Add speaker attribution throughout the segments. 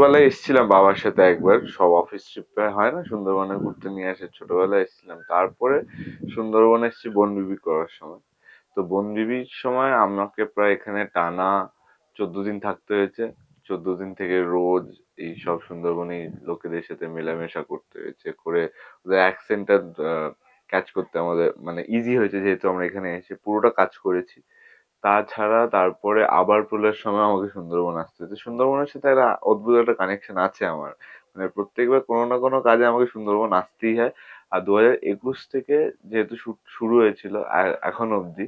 Speaker 1: ছোটবেলায় এসেছিলাম বাবার সাথে একবার, সব অফিস ট্রিপে হয় না, সুন্দরবনে ঘুরতে নিয়ে আসে ছোটবেলায় এসেছিলাম। তারপরে সুন্দরবনে এসেছি বনবিবি করার সময়। তো বনবিবির সময় আমাকে প্রায় এখানে টানা চোদ্দ দিন থাকতে হয়েছে। চোদ্দ দিন থেকে রোজ এই সব সুন্দরবনে লোকেদের সাথে মেলামেশা করতে হয়েছে, করে ওদের অ্যাকসেন্টটা ক্যাচ করতে আমাদের মানে ইজি হয়েছে যেহেতু আমরা এখানে এসে পুরোটা কাজ করেছি। তাছাড়া তারপরে আবার পুলের সময় আমাকে সুন্দরবন আসতে হয়েছে। সুন্দরবনের সাথে একটা অদ্ভুত একটা কানেকশন আছে আমার। মানে প্রত্যেকবার কোনো না কোনো কাজে আমাকে সুন্দরবন আসতেই হয়। আর দু হাজার একুশ থেকে যেহেতু শুরু হয়েছিল এখন অবধি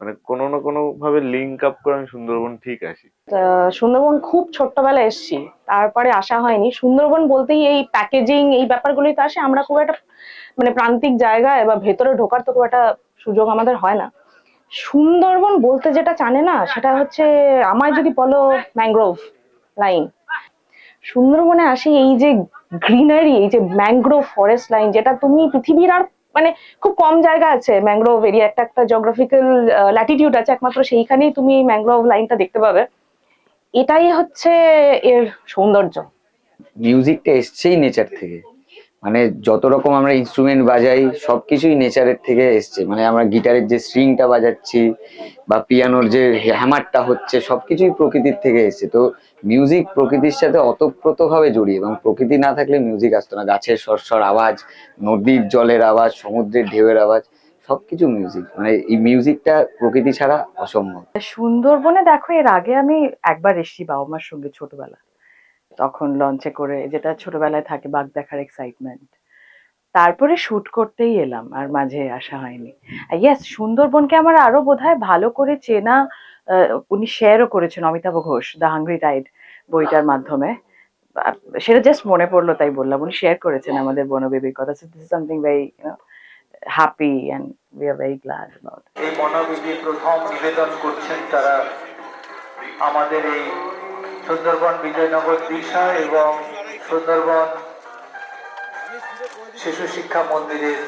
Speaker 1: মানে কোনো না কোনো ভাবে লিঙ্ক আপ করে আমি সুন্দরবন ঠিক
Speaker 2: আহ, সুন্দরবন খুব ছোট্টবেলায় এসেছি। তারপরে আসা হয়নি। সুন্দরবন বলতেই এই প্যাকেজিং এই ব্যাপারগুলোই তো আসে। আমরা খুব একটা মানে প্রান্তিক জায়গায় বা ভেতরে ঢোকার তো খুব একটা সুযোগ আমাদের হয় না। সুন্দরবন বলতে যেটা জানে না, সেটা হচ্ছে আমায় যদি বলো ম্যানগ্রোভ লাইন সুন্দরবনে আসি এই যে গ্রিনারি এই যে ম্যানগ্রোভ ফরেস্ট লাইন যেটা তুমি পৃথিবীর আর মানে খুব কম জায়গা আছে ম্যানগ্রোভ এরিয়া একটা একটা জিওগ্রাফিক্যাল ল্যাটিটিউড আছে, একমাত্র সেইখানেই তুমি ম্যানগ্রোভ লাইনটা দেখতে পাবে। এটাই হচ্ছে এর সৌন্দর্য।
Speaker 3: মিউজিকটা এসছেই নেচার থেকে। মানে যত রকম আমরা ইনস্ট্রুমেন্ট বাজাই, সবকিছুই নেচারের থেকে এসছে। মানে আমরা গিটারের যে স্ট্রিংটা বাজাচ্ছি বা পিয়ানোর যে হ্যামারটা হচ্ছে, সবকিছুই প্রকৃতির থেকে এসছে। তো মিউজিক প্রকৃতির সাথে অতপ্রতভাবে জড়িয়ে এবং প্রকৃতি না থাকলে মিউজিক আসতো না। গাছের সরসর আওয়াজ, নদীর জলের আওয়াজ, সমুদ্রের ঢেউয়ের আওয়াজ, সবকিছু মিউজিক মানে এই মিউজিকটা প্রকৃতি ছাড়া অসম্ভব।
Speaker 4: সুন্দরবনে দেখো, এর আগে আমি একবার এসেছি বাবা মার সঙ্গে ছোটবেলা। তখন লঞ্চে করে, যেটা ছোটবেলায় থাকে, বাঘ দেখার এক্সাইটমেন্ট তারপরে শুট করতেই এলাম, আর মাঝে আসা হয়নি। ইয়েস সুন্দরবনকে আমার আরও বোধহয় ভালো করে চেনা উনি শেয়ারও করেছেন, Amitav Ghosh the hungry tide বইটার মাধ্যমে। সেটা জাস্ট মনে পড়ল, তাই বললাম, উনি শেয়ার করেছেন আমাদের বনবেবীর কথা। This is something very happy and we are very glad about
Speaker 5: এই মনোবিধি প্রথম নিবেদন করছেন তারা আমাদের এই সুন্দরবন বিজয়নগর দিশা এবং সুন্দরবন শিশু শিক্ষা মন্দিরের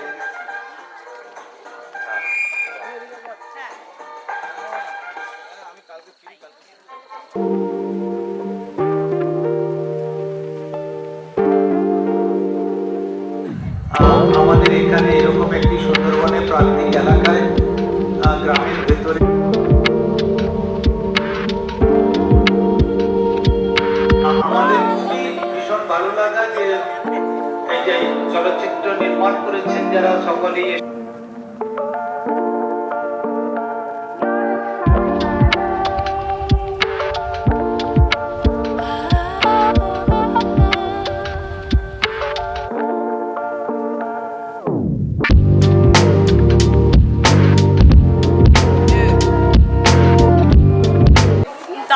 Speaker 5: এই যে চলচ্চিত্র নির্মাণ করেছেন যারা সকলেই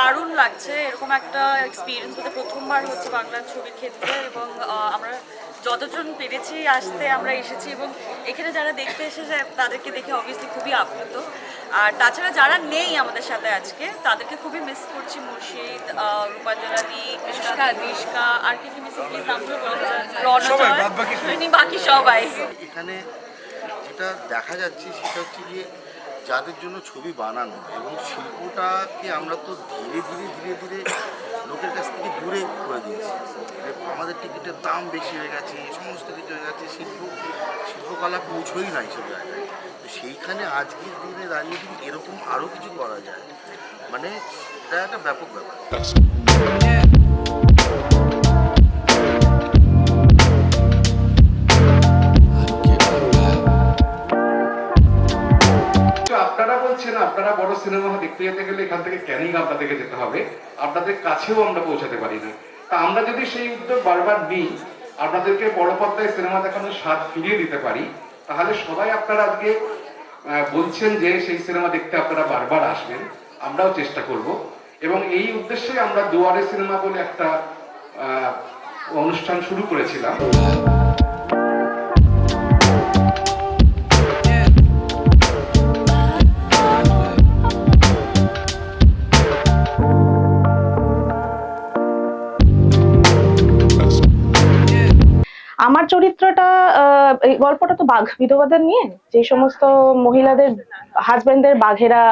Speaker 6: দারুণ লাগছে। এরকম একটা এক্সপিরিয়েন্স হতে প্রথমবার হচ্ছে বাংলা ছবির ক্ষেত্রে এবং আহ, আমরা যতজন পেরেছি আসতে আমরা এসেছি এবং এখানে যারা দেখতে এসেছে তাদেরকে দেখে অবভিয়াসলি খুবই আপ্লুত। আর তাছাড়া যারা নেই আমাদের সাথে আজকে তাদেরকে খুবই মিস করছি মুর্শিদ আহ, রূপাঞ্জনাদি কৃষ্ণা আর কি কি মিস প্লিজ নামগুলো বাকি সবাই।
Speaker 7: এখানে যেটা দেখা যাচ্ছে সেটা হচ্ছে গিয়ে যাদের জন্য ছবি বানানো এবং শিল্পটাকে আমরা তো ধীরে ধীরে ধীরে ধীরে লোকের কাছ থেকে দূরে করে দিয়েছি। আমাদের টিকিটের দাম বেশি হয়ে গেছে, সমস্ত কিছু হয়ে গেছে, শিল্প, শিল্পকলা পৌঁছই নাই সে জায়গায়। তো সেইখানে আজকের দিনে দাঁড়িয়ে যদি এরকম আরও কিছু করা যায় মানে এটা একটা ব্যাপক ব্যাপার।
Speaker 8: আপনারা বড় সিনেমা দেখতে যেতে গেলে এখান থেকে ক্যানিং আপনাদেরকে যেতে হবে। আপনাদের কাছেও আমরা পৌঁছাতে পারি না। তা আমরা যদি সেই উদ্যোগ বারবার নিই, আপনাদেরকে বড় পর্দায় সিনেমা দেখানোর স্বাদ ফিরিয়ে দিতে পারি, তাহলে সবাই আপনারা আজকে বলছেন যে সেই সিনেমা দেখতে আপনারা বারবার আসবেন, আমরাও চেষ্টা করব। এবং এই উদ্দেশ্যে আমরা দুয়ারে সিনেমা বলে একটা অনুষ্ঠান শুরু করেছিলাম।
Speaker 2: গল্পটা তো বাঘ বিধবাদের নিয়ে? যে সমস্ত মহিলাদের হাজবেন্ডদের বাঘেরা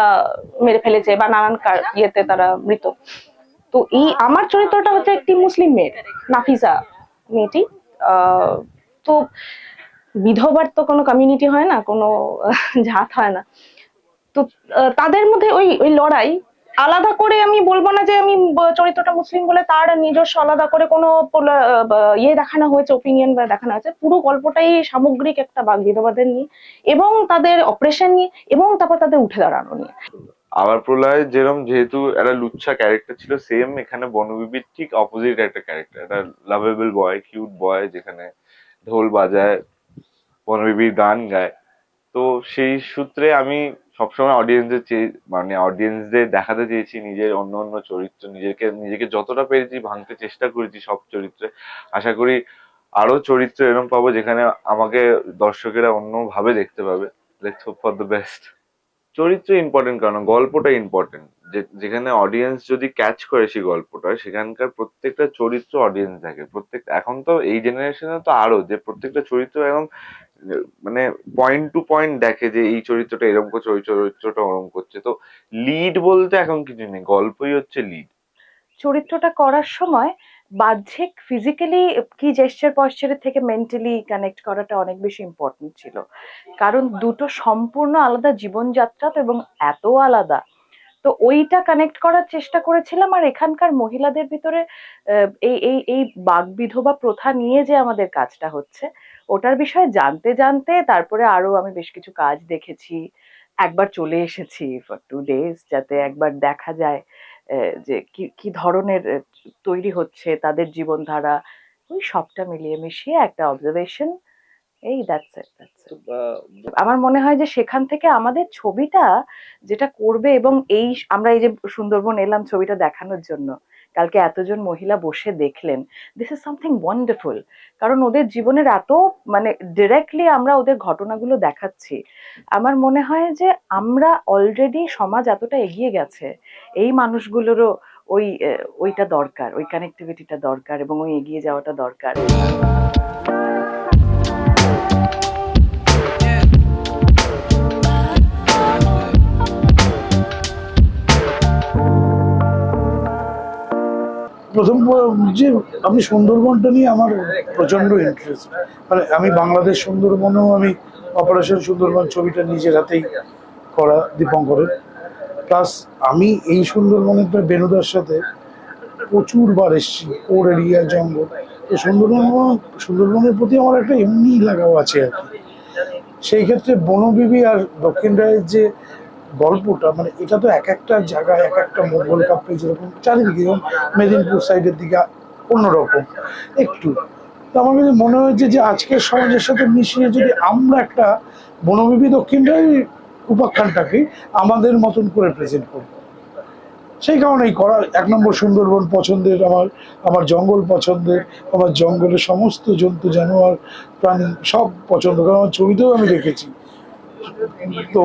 Speaker 2: মেরে ফেলেছে বা নানান ইয়েতে তারা মৃত। তো এই আমার চরিত্রটা হচ্ছে একটি মুসলিম মেয়ে নাফিসা মেয়েটি। তো বিধবার তো কোনো কমিউনিটি হয় না, কোনো জাত হয় না। তো তাদের মধ্যে ওই ওই লড়াই আলাদা করে আমি বলব না যে আমি চরিত্রটা মুসলিম বলে তার নিজস্ব আলাদা করে কোনো ইয়ে দেখানো হয়েছে ওপিনিয়ন বা দেখানো হয়েছে। পুরো গল্পটাই সামগ্রিক একটা বাঘ বিধবাদের নিয়ে এবং তাদের অপারেশন নিয়ে এবং তারপর তাদের উঠে দাঁড়ানো নিয়ে।
Speaker 1: আবার প্রলয় যেরকম যেহেতু একটা লুচ্ছা ক্যারেক্টার ছিল সেম এখানে বনবিবির ঠিক অপোজিট একটা ক্যারেক্টার একটা লাভেবল বয় কিউট বয় যেখানে ঢোল বাজায়, বনবিবির গান গায়। তো সেই সূত্রে আমি সবসময় অডিয়েন্সদের চেয়ে মানে অডিয়েন্সদের দেখাতে চেয়েছি, নিজের অন্য অন্য চরিত্র, নিজেকে নিজেকে যতটা পেরেছি ভাঙতে চেষ্টা করেছি সব চরিত্রে। আশা করি আরও চরিত্র এরকম পাবো যেখানে আমাকে দর্শকেরা অন্যভাবে দেখতে পাবে। Let's hope for the best চরিত্র ইম্পর্টেন্ট কারণ গল্পটা ইম্পর্টেন্ট যেখানে অডিয়েন্স যদি ক্যাচ করে সেই গল্পটা, সেখানকার প্রত্যেকটা চরিত্র অডিয়েন্স দেখে। প্রত্যেক, এখন তো এই জেনারেশনে তো আরও, যে প্রত্যেকটা চরিত্র এখন মানে পয়েন্ট টু পয়েন্ট দেখে যে এই চরিত্রটা এরকম করছে, ওই চরিত্রটা ওরকম করছে। তো লিড বলতে এখন কিছু নেই, গল্পই হচ্ছে লিড
Speaker 4: চরিত্রটা করার সময় বাহ্যিক ফিজিক্যালি কি জেস্টার পশ্চারের থেকে মেন্টালি কানেক্ট করাটা অনেক বেশি ইম্পর্টেন্ট ছিল। কারণ দুটো সম্পূর্ণ আলাদা জীবনযাত্রা তো এবং এত আলাদা। তো ওইটা কানেক্ট করার চেষ্টা করেছিলাম আর এখানকার মহিলাদের ভিতরে এই এই এই বাঘ বিধবা প্রথা নিয়ে যে আমাদের কাজটা হচ্ছে, ওটার বিষয়ে জানতে জানতে তারপরে আরও আমি বেশ কিছু কাজ দেখেছি। একবার চলে এসেছি ফর টু ডেজ যাতে একবার দেখা যায়। যে কি কি ধরনের তৈরি হচ্ছে তাদের জীবনধারা ওই সবটা মিলিয়ে মিশিয়ে একটা অবজারভেশন এই দ্যাটস ইট দ্যাটস আমার মনে হয় যে সেখান থেকে আমাদের ছবিটা যেটা করবে এবং এই আমরা এই যে সুন্দরবন এলাম ছবিটা দেখানোর জন্য কালকে এতজন মহিলা বসে দেখলেন দিস ইজ সামথিং ওয়ান্ডারফুল কারণ ওদের জীবনের এত মানে ডিরেক্টলি আমরা ওদের ঘটনাগুলো দেখাচ্ছি। আমার মনে হয় যে আমরা অলরেডি সমাজ এতটা এগিয়ে গেছে, এই মানুষগুলোরও ওই ওইটা দরকার, ওই কানেক্টিভিটিটা দরকার এবং ওই এগিয়ে যাওয়াটা দরকার।
Speaker 9: প্রথম যে আমি সুন্দরবনটা নিয়ে আমার প্রচণ্ড ইন্টারেস্ট মানে আমি বাংলাদেশ সুন্দরবনেও আমি অপারেশন সুন্দরবন ছবিটা নিজের হাতেই করা দীপঙ্করের। প্লাস আমি এই সুন্দরবনেরটা বেনুদার সাথে প্রচুর বার এসেছি, ওর এরিয়া, জঙ্গল। তো সুন্দরবন সুন্দরবনের প্রতি আমার একটা এমনি লাগাও আছে আর কি। সেই ক্ষেত্রে বনবিবি আর দক্ষিণ রায়ের যে গল্পটা মানে এটা তো এক একটা জায়গায়, এক একটা মোগল কাপে যেরকম, চারিদিকে যেমন মেদিনীপুর সাইডের দিকে অন্যরকম, একটু। তো আমার কাছে মনে হয়েছে যে আজকের সমাজের সাথে মিশিয়ে যদি আমরা একটা বনবিবি দক্ষিণ রায় উপাখ্যানটাকে আমাদের মতন করে প্রেজেন্ট করি সেই কারণেই করা এক নম্বর সুন্দরবন পছন্দের, আমার আমার জঙ্গল পছন্দের, আমার জঙ্গলের সমস্ত জন্তু, জানোয়ার, প্রাণী সব পছন্দ, কারণ আমার ছবিতেও আমি দেখেছি। তো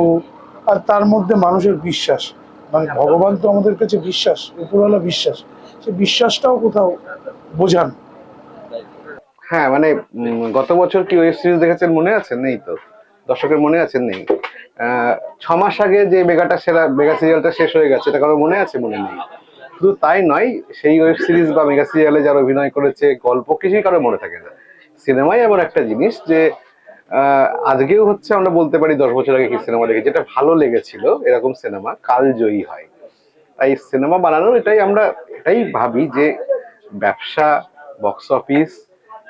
Speaker 9: আর তার মধ্যে মানুষের বিশ্বাস। মানে ভগবান তো আমাদের কাছে বিশ্বাস, উপরওয়ালা বিশ্বাস। সে বিশ্বাসটাও কোথাও বোঝান।
Speaker 10: হ্যাঁ মানে গত বছর কি ওয়েব সিরিজ দেখেছেন মনে আছে? নেই তো। দর্শকের মনে আছে নেই। ছ মাস আগে যে মেগাটা সেরা, মেগা সিরিয়ালটা শেষ হয়ে গেছে, এটা কারও মনে আছে মনে নেই? শুধু তাই নয়, সেই ওয়েব সিরিজ বা মেগা সিরিয়ালে যারা অভিনয় করেছে, গল্প কিছুই কারও মনে থাকে না। সিনেমাই এমন একটা জিনিস যে আজকেও হচ্ছে আমরা বলতে পারি দশ বছর আগে কি সিনেমা দেখেছি? যেটা ভালো লেগেছিল, এরকম সিনেমা, কালজয়ী হয়। তাই সিনেমা বানানোর এটাই আমরা এটাই ভাবি যে ব্যবসা বক্স অফিস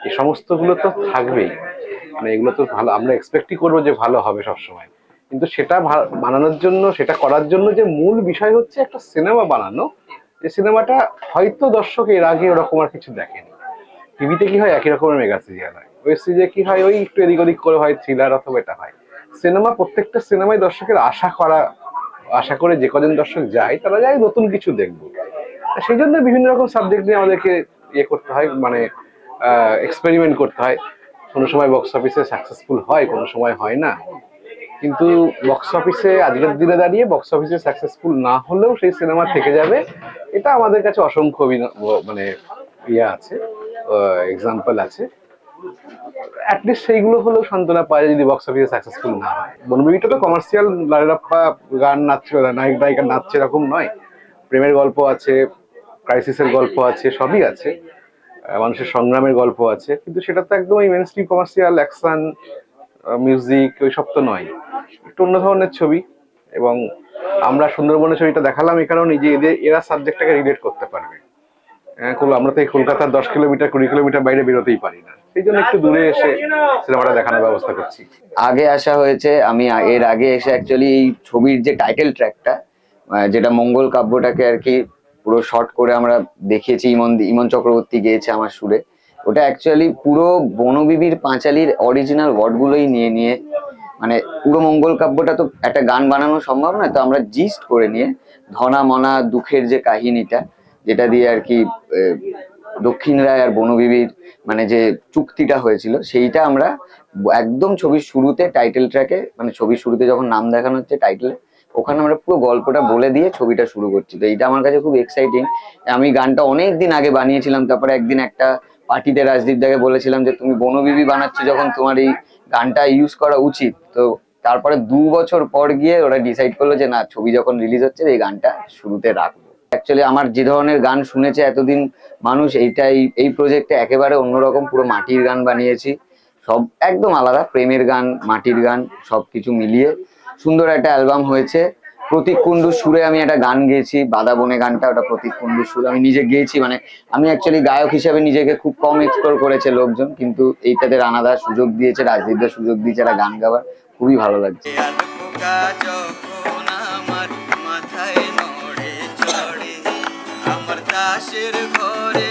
Speaker 10: এই সমস্তগুলো তো থাকবেই। মানে এগুলো তো ভালো, আমরা এক্সপেক্টই করব যে ভালো হবে সবসময়। কিন্তু সেটা বানানোর জন্য, সেটা করার জন্য যে মূল বিষয় হচ্ছে একটা সিনেমা বানানো, যে সিনেমাটা হয়তো দর্শক এর আগে ওরকম আর কিছু দেখেনি। টিভিতে কি হয়, একই রকমের মেগা সিরিয়াল হয়। ওয়েব সিরিজে কি হয়? ওই একটু এদিক ওদিক করে হয় থ্রিলার অথবা এটা হয়। সিনেমা প্রত্যেকটা সিনেমায় দর্শকের আশা করা, আশা করে যে কজন দর্শক যায়, তারা যায় নতুন কিছু দেখব। সেই জন্য বিভিন্ন রকম সাবজেক্ট নিয়ে আমাদেরকে ইয়ে করতে হয় মানে এক্সপেরিমেন্ট করতে হয়। কোনো সময় বক্স অফিসে সাকসেসফুল হয়, কোনো সময় হয় না। কিন্তু বক্স অফিসে আজকের দিনে দাঁড়িয়ে বক্স অফিসে সাকসেসফুল না হলেও সেই সিনেমা থেকে যাবে। এটা আমাদের কাছে অসংখ্য মানে ইয়ে আছে এক্সাম্পল আছে। অ্যাটলিস্ট সেইগুলো হলেও সান্ত্বনা পায় যদি বক্স অফিসে সাকসেসফুল না হয়। বনবিবিটা তো কমার্শিয়াল লারেরাপ্পা গান নাচছে নায়ক, নায়িকা নাচছে এরকম নয়। প্রেমের গল্প আছে ক্রাইসিসের গল্প আছে, সবই আছে। মানুষের সংগ্রামের গল্প আছে। কিন্তু সেটা তো একদম এই mainstream commercial action music ওই সব তো নয়। একটু অন্য ধরনের ছবি। এবং আমরা সুন্দরবনের ছবিটা দেখালাম কারণে যে এদের, এরা সাবজেক্টটাকে রিলেট করতে পারবে। আমরা তো কলকাতার দশ কিলোমিটার, কুড়ি কিলোমিটার বাইরে বেরোতেই পারি না। সেই জন্য একটু দূরে এসে সিনেমাটা দেখানোর ব্যবস্থা করছি।
Speaker 3: আগে আসা হয়েছে, আমি এর আগে এসে অ্যাকচুয়ালি এই ছবির যে টাইটেল ট্র্যাকটা যেটা মঙ্গল কাব্যটাকে আর কি পুরো শর্ট করে আমরা দেখিয়েছি, ইমন ইমন চক্রবর্তী গেয়েছে আমার সুরে। ওটা অ্যাকচুয়ালি পুরো বনবিবির পাঁচালির অরিজিনাল ওয়ার্ডগুলোই নিয়ে নিয়ে মানে পুরো মঙ্গল কাব্যটা তো একটা গান বানানো সম্ভব না তো আমরা জিস্ট করে নিয়ে ধনা মনা দুঃখের যে কাহিনীটা যেটা দিয়ে আর কি দক্ষিণ রায় আর বনবিবির মানে যে চুক্তিটা হয়েছিল, সেইটা আমরা একদম ছবির শুরুতে টাইটেল ট্র্যাকে মানে ছবির শুরুতে যখন নাম দেখানো হচ্ছে টাইটেলে ওখানে আমরা পুরো গল্পটা বলে দিয়ে ছবিটা শুরু করছি। তো এইটা আমার কাছে খুব এক্সাইটিং আমি গানটা অনেক দিন আগে বানিয়েছিলাম, তারপরে একদিন একটা পার্টিতে রাজদীপ দাকে বলেছিলাম যে, তুমি বনবিবি বানাচ্ছ যখন তোমার এই গানটা ইউজ করা উচিত। তো তারপরে দু বছর পর গিয়ে ওরা ডিসাইড করল যে, না, ছবি যখন রিলিজ হচ্ছে, এই গানটা শুরুতে রাখব। অ্যাকচুয়ালি আমার যে ধরনের গান শুনেছে এতদিন মানুষ, এইটাই, এই প্রজেক্টে একেবারে অন্যরকম পুরো মাটির গান বানিয়েছি। সব, একদম আলাদা, প্রেমের গান, মাটির গান, সব কিছু মিলিয়ে। সুন্দর একটা অ্যালবাম হয়েছে। প্রতীক কুণ্ডুর সুরে আমি একটা গান গেয়েছি, বাদা বনে গানটা, ওটা প্রতীক কুণ্ডুর সুর। আমি নিজে গেয়েছি মানে আমি অ্যাকচুয়ালি গায়ক হিসাবে নিজেকে খুব কম এক্সপ্লোর করেছে লোকজন, কিন্তু এইটাতে রানাদা সুযোগ দিয়েছে রাজদীপদা সুযোগ দিয়েছে একটা গান গাওয়ার। খুবই ভালো লাগছে।
Speaker 11: পাশের ঘরে